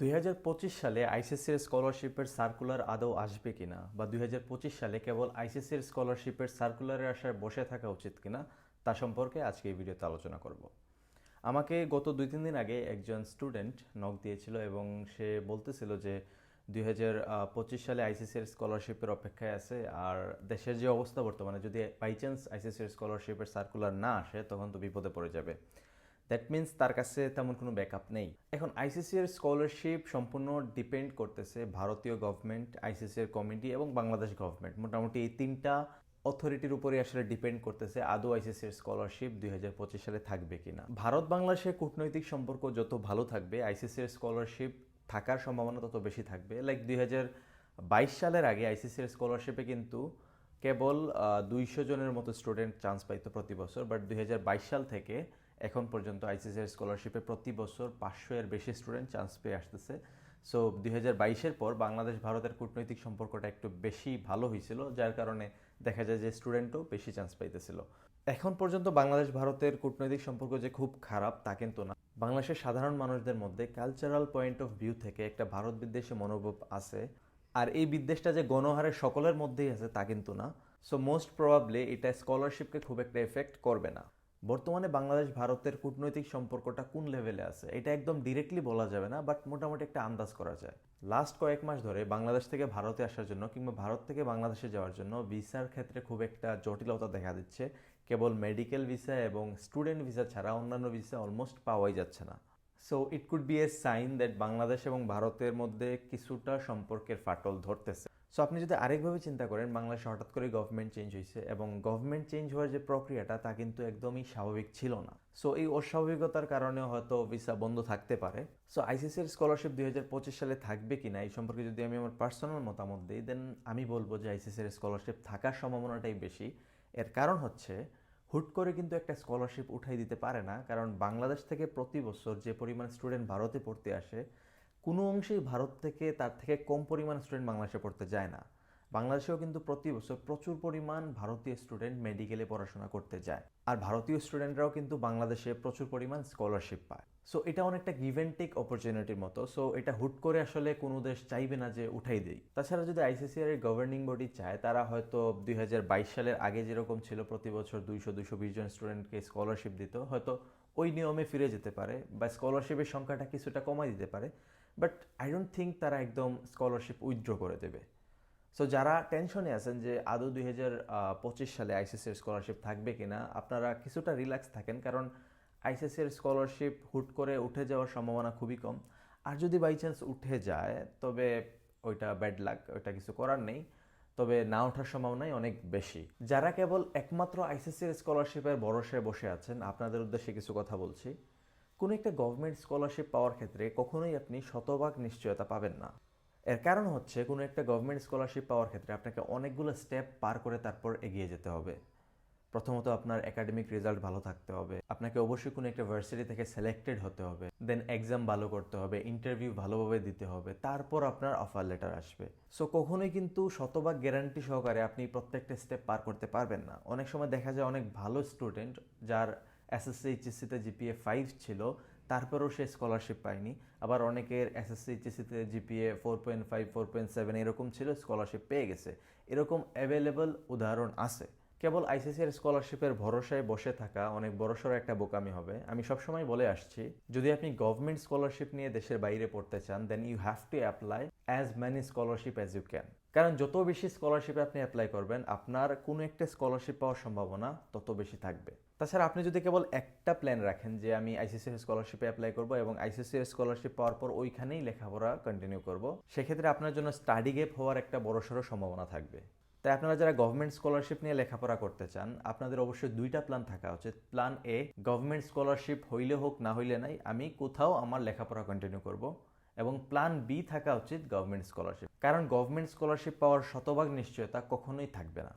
দুই হাজার পঁচিশ সালে আইসিসির স্কলারশিপের সার্কুলার আদৌ আসবে কিনা বা দুই হাজার পঁচিশ সালে কেবল আইসিসির স্কলারশিপের সার্কুলারের আশায় বসে থাকা উচিত কিনা তা সম্পর্কে আজকে এই ভিডিওতে আলোচনা করব। আমাকে গত দুই তিন দিন আগে একজন স্টুডেন্ট নক দিয়েছিল এবং সে বলতেছিল যে দুই হাজার পঁচিশ সালে আইসিসির স্কলারশিপের অপেক্ষায় আছে আর দেশের যে অবস্থা বর্তমানে, যদি বাই চান্স আইসিসির স্কলারশিপের সার্কুলার না আসে, তখন তো বিপদে পড়ে যাবে। দ্যাট মিন্স তার কাছে তেমন কোনো ব্যাকআপ নেই। এখন আইসিসি এর স্কলারশিপ সম্পূর্ণ ডিপেন্ড করতেছে ভারতীয় গভর্নমেন্ট আইসিসি এর কমিটি এবং বাংলাদেশ গভর্নমেন্ট মোটামুটি এই তিনটা অথরিটির উপরে আসলে ডিপেন্ড করতেছে আদৌ আইসিসি এর স্কলারশিপ দুই হাজার পঁচিশ সালে থাকবে কিনা। ভারত বাংলাদেশের কূটনৈতিক সম্পর্ক যত ভালো থাকবে আইসিসি এর স্কলারশিপ থাকার সম্ভাবনা তত বেশি থাকবে। লাইক দুই হাজার বাইশ সালের আগে আইসিসি এর স্কলারশিপে কিন্তু কেবল দুইশো জনের মতো স্টুডেন্ট চান্স পাইতো প্রতি বছর বাট দুই হাজার বাইশ সাল থেকে এখন পর্যন্ত আইসিসির স্কলারশিপে প্রতি বছর পাঁচশো এর বেশি স্টুডেন্ট চান্স পেয়ে আসতেছে। সো দুই হাজার বাইশের পর বাংলাদেশ, ভারতের কূটনৈতিক সম্পর্কটা একটু বেশি ভালো হয়েছিল, যার কারণে দেখা যায় যে স্টুডেন্টও বেশি চান্স পাইতেছিল। এখন পর্যন্ত বাংলাদেশ, ভারতের কূটনৈতিক সম্পর্ক যে খুব খারাপ, তা কিন্তু না। বাংলাদেশের সাধারণ মানুষদের মধ্যে কালচারাল পয়েন্ট অফ ভিউ থেকে একটা ভারত বিদ্বেষী মনোভাব আছে, আর এই বিদ্বেষটা যে গণহারে সকলের মধ্যেই আছে, তা কিন্তু না। সো মোস্ট প্রবাবলি এটা স্কলারশিপকে খুব একটা এফেক্ট করবে না। বর্তমানে বাংলাদেশ, ভারতের কূটনৈতিক সম্পর্কটা কোন লেভেলে আছে? এটা একদম ডিরেক্টলি বলা যাবে না বাট মোটামুটি একটা আন্দাজ করা যায়। লাস্ট কয়েক মাস ধরে বাংলাদেশ থেকে ভারতে আসার জন্য কিংবা ভারত থেকে বাংলাদেশে যাওয়ার জন্য ভিসার ক্ষেত্রে খুব একটা জটিলতা দেখা দিচ্ছে। কেবল মেডিকেল ভিসা এবং স্টুডেন্ট ভিসা ছাড়া অন্যান্য ভিসা অলমোস্ট পাওয়াই যাচ্ছে না। So it could be a sign that Bangladesh এবং ভারতের মধ্যে কিছুটা সম্পর্কের ফাটল ধরতেছে। সো আপনি যদি আরেকভাবে চিন্তা করেন, বাংলাদেশে হঠাৎ করে গভর্নমেন্ট চেঞ্জ হয়েছে এবং গভর্নমেন্ট চেঞ্জ হওয়ার যে প্রক্রিয়াটা তা কিন্তু একদমই স্বাভাবিক ছিল না। সো এই অস্বাভাবিকতার কারণে হয়তো ভিসা বন্ধ থাকতে পারে। সো আইসিসির স্কলারশিপ দুই হাজার পঁচিশ সালে থাকবে কি না এই সম্পর্কে যদি আমি আমার পার্সোনাল মতামত দিই দেন আমি বলব যে আইসিসির স্কলারশিপ থাকার সম্ভাবনাটাই বেশি। এর কারণ হচ্ছে, হুট করে কিন্তু একটা স্কলারশিপ উঠাই দিতে পারে না, কারণ বাংলাদেশ থেকে প্রতি বছর যে পরিমাণ স্টুডেন্ট ভারতে পড়তে আসে কোনো অংশেই ভারত থেকে তার থেকে কম পরিমাণ স্টুডেন্ট বাংলাদেশে পড়তে যায় না। বাংলাদেশেও কিন্তু প্রতি বছর প্রচুর পরিমাণ ভারতীয় স্টুডেন্ট মেডিকেলে পড়াশোনা করতে যায়। আর ভারতীয় স্টুডেন্টরাও কিন্তু বাংলাদেশে প্রচুর পরিমাণ স্কলারশিপ পায়। সো এটা অনেকটা গিভেন টেক অপরচুনিটির মতো। সো এটা হুট করে আসলে কোনো দেশ চাইবে না যে উঠাই দেই। তাছাড়া যদি আইসিসিআর এর গভর্নিং বডি চায়, তারা হয়তো দুই হাজার বাইশ সালের আগে যেরকম ছিল প্রতি বছর দুইশো দুইশো বিশ জন স্টুডেন্টকে স্কলারশিপ দিত, হয়তো ওই নিয়মে ফিরে যেতে পারে বা স্কলারশিপের সংখ্যাটা কিছুটা কমাই দিতে পারে বাট আই ডোন্ট থিঙ্ক তারা একদম স্কলারশিপ উইথড্র করে দেবে। সো যারা টেনশনে আছেন যে আদৌ দুই হাজার পঁচিশ সালে আইসিসির স্কলারশিপ থাকবে কিনা, আপনারা কিছুটা রিল্যাক্স থাকেন, কারণ আইসিসির স্কলারশিপ হুট করে উঠে যাওয়ার সম্ভাবনা খুবই কম। আর যদি বাই চান্স উঠে যায়, তবে ওইটা ব্যাড লাক ওইটা কিছু করার নেই। তবে না ওঠার সম্ভাবনাই অনেক বেশি। যারা কেবল একমাত্র আইসিসির স্কলারশিপের ভরসায় বসে আছেন, আপনাদের উদ্দেশ্যে কিছু কথা বলছি। কোনো একটা গভর্নমেন্ট স্কলারশিপ পাওয়ার ক্ষেত্রে কখনোই আপনি শতভাগ নিশ্চয়তা পাবেন না। এর কারণ হচ্ছে, কোনো একটা গভর্নমেন্ট স্কলারশিপ পাওয়ার ক্ষেত্রে আপনাকে অনেকগুলো স্টেপ পার করে তারপর এগিয়ে যেতে হবে। প্রথমত আপনার একাডেমিক রেজাল্ট ভালো থাকতে হবে। আপনাকে অবশ্যই কোনো একটা ভার্সিটি থেকে সিলেক্টেড হতে হবে। দেন এক্সাম ভালো করতে হবে ইন্টারভিউ ভালোভাবে দিতে হবে, তারপর আপনার অফার লেটার আসবে। সো কখনোই কিন্তু শতভাগ গ্যারান্টি সহকারে আপনি প্রত্যেকটা স্টেপ পার করতে পারবেন না। অনেক সময় দেখা যায় অনেক ভালো স্টুডেন্ট যার এসএসসি এইচএসসিতে জিপিএ ফাইভ ছিল, তারপরেও সে স্কলারশিপ পায়নি। আবার অনেকের SSC এইচএসসিতে GPA four point five four point seven এরকম ছিল স্কলারশিপ পেয়ে গেছে। এরকম অ্যাভেলেবল উদাহরণ আছে। কেবল আইসিসির স্কলারশিপের ভরসায় বসে থাকা অনেক বড়সড় একটা বোকামি হবে। আমি সবসময় বলে আসছি, যদি আপনি গভর্নমেন্ট স্কলারশিপ নিয়ে দেশের বাইরে পড়তে চান then you have to apply as many scholarship as you can কারণ যত বেশি স্কলারশিপে আপনি অ্যাপ্লাই করবেন, আপনার কোনো একটা স্কলারশিপ পাওয়ার সম্ভাবনা তত বেশি থাকবে। তাছাড়া আপনি যদি কেবল একটা প্ল্যান রাখেন যে আমি আইসিসির স্কলারশিপে অ্যাপ্লাই করব এবং আইসিসির স্কলারশিপ পাওয়ার পর ওইখানেই লেখাপড়া কন্টিনিউ করব, সেক্ষেত্রে আপনার জন্য স্টাডি গ্যাপ হওয়ার একটা বড়সড় সম্ভাবনা থাকবে। তাই আপনারা যারা গভর্নমেন্ট স্কলারশিপ নিয়ে লেখাপড়া করতে চান, আপনাদের অবশ্যই দুইটা প্ল্যান থাকা উচিত। প্ল্যান এ গভর্নমেন্ট স্কলারশিপ হইলে হোক না হইলে নাই, আমি কোথাও আমার লেখাপড়া কন্টিনিউ করব। এবং প্ল্যান বি থাকা উচিত গভর্নমেন্ট স্কলারশিপ কারণ গভর্নমেন্ট স্কলারশিপ পাওয়ার শতভাগ নিশ্চয়তা কখনোই থাকবে না।